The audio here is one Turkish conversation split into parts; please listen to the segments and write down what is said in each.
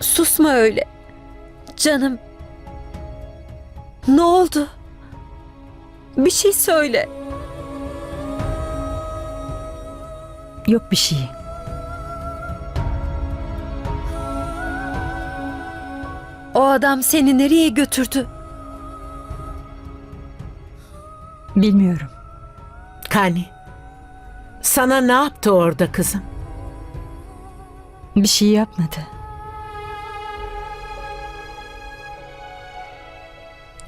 Susma öyle. Canım. Ne oldu? Bir şey söyle. Yok bir şey. O adam seni nereye götürdü? Bilmiyorum. Kani. Sana ne yaptı orada kızım? Bir şey yapmadı.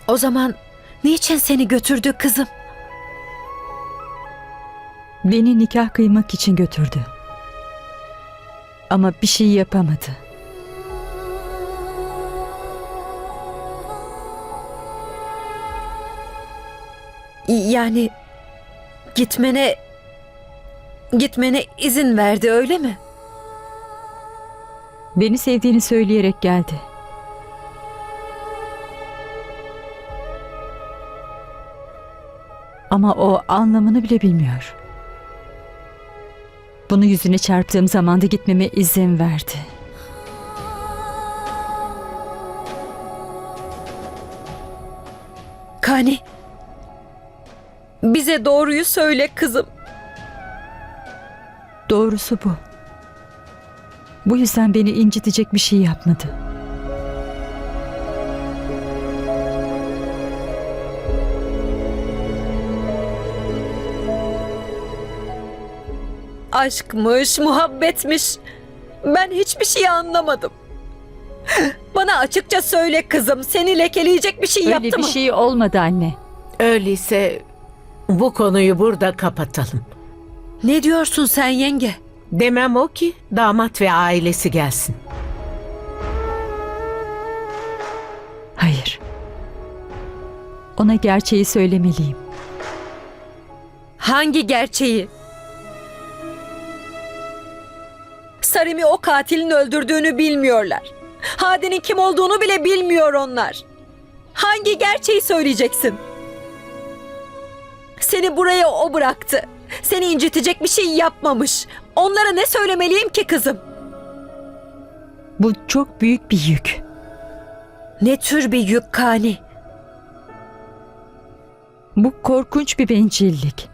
O zaman niçin seni götürdü kızım? Beni nikah kıymak için götürdü. Ama bir şey yapamadı. Yani gitmene gitmene izin verdi öyle mi? Beni sevdiğini söyleyerek geldi. Ama o anlamını bile bilmiyor. Bunu yüzüne çarptığım zaman da gitmeme izin verdi. Kani bize doğruyu söyle kızım. Doğrusu bu. Bu yüzden beni incitecek bir şey yapmadı. Aşkmış, muhabbetmiş. Ben hiçbir şey anlamadım. Bana açıkça söyle kızım. Seni lekeleyecek bir şey Öyle yaptı bir mı? şey olmadı anne. Öyleyse bu konuyu burada kapatalım. Ne diyorsun sen yenge? Demem o ki damat ve ailesi gelsin. Hayır. Ona gerçeği söylemeliyim. Hangi gerçeği? Sarim'i o katilin öldürdüğünü bilmiyorlar. Hadi'nin kim olduğunu bile bilmiyor onlar. Hangi gerçeği söyleyeceksin? Seni buraya o bıraktı. Seni incitecek bir şey yapmamış. Onlara ne söylemeliyim ki kızım? Bu çok büyük bir yük. Ne tür bir yük Kani? Bu korkunç bir bencillik.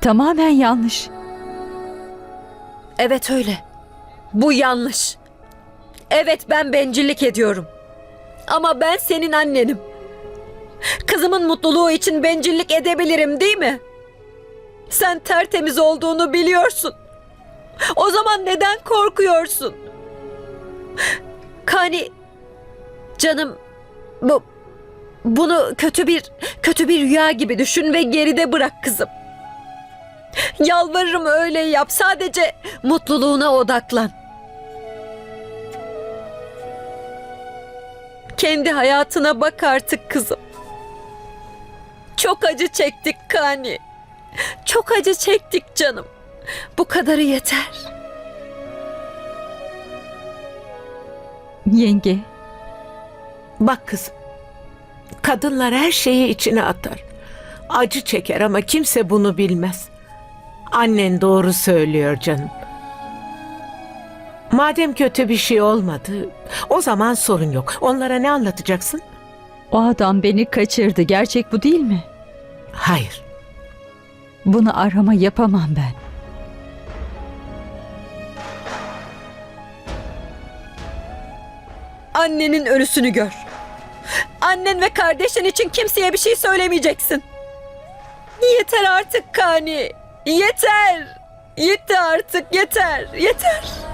Tamamen yanlış. Evet öyle. Bu yanlış. Evet ben bencillik ediyorum. Ama ben senin annenim. Kızımın mutluluğu için bencillik edebilirim değil mi? Sen tertemiz olduğunu biliyorsun. O zaman neden korkuyorsun? Kani canım bu bunu kötü bir kötü bir rüya gibi düşün ve geride bırak kızım. Yalvarırım öyle yap. Sadece mutluluğuna odaklan. Kendi hayatına bak artık kızım. Çok acı çektik Kani. Çok acı çektik canım. Bu kadarı yeter. Yenge, Bak kızım. Kadınlar her şeyi içine atar. Acı çeker ama kimse bunu bilmez. Annen doğru söylüyor canım. Madem kötü bir şey olmadı, o zaman sorun yok. Onlara ne anlatacaksın? o adam beni kaçırdı. Gerçek bu değil mi? Hayır. Bunu arama yapamam ben. Annenin ölüsünü gör. Annen ve kardeşin için kimseye bir şey söylemeyeceksin. Yeter artık Kani. Yeter. Yeter artık yeter. Yeter.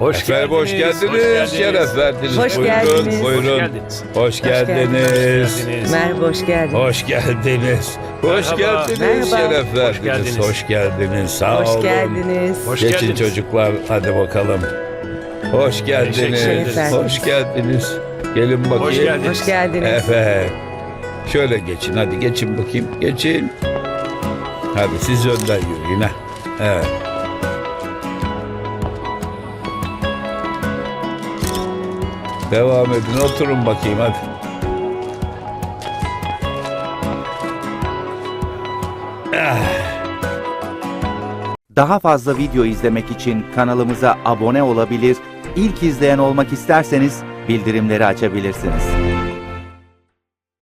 Hoş Efendim hoş geldiniz, şeref verdiniz. Hoş buyurun, geldiniz. buyurun. Hoş Hoş Hoş geldiniz. Merhaba, hoş geldin. Hoş geldiniz. Hoş geldiniz, şeref Hoş verdiniz. geldiniz. Hoş geldiniz. Sağ Hoş olun. geldiniz. Hoş Geçin geldiniz. çocuklar, hadi bakalım. Hoş geldiniz. Hoş geldiniz. Gelin bakayım. Hoş geldiniz. Hoş geldiniz. Evet. Şöyle geçin, hadi geçin bakayım. Geçin. Hadi siz önden yürüyün ha. Evet. Devam edin oturun bakayım hadi. Daha fazla video izlemek için kanalımıza abone olabilir, ilk izleyen olmak isterseniz bildirimleri açabilirsiniz.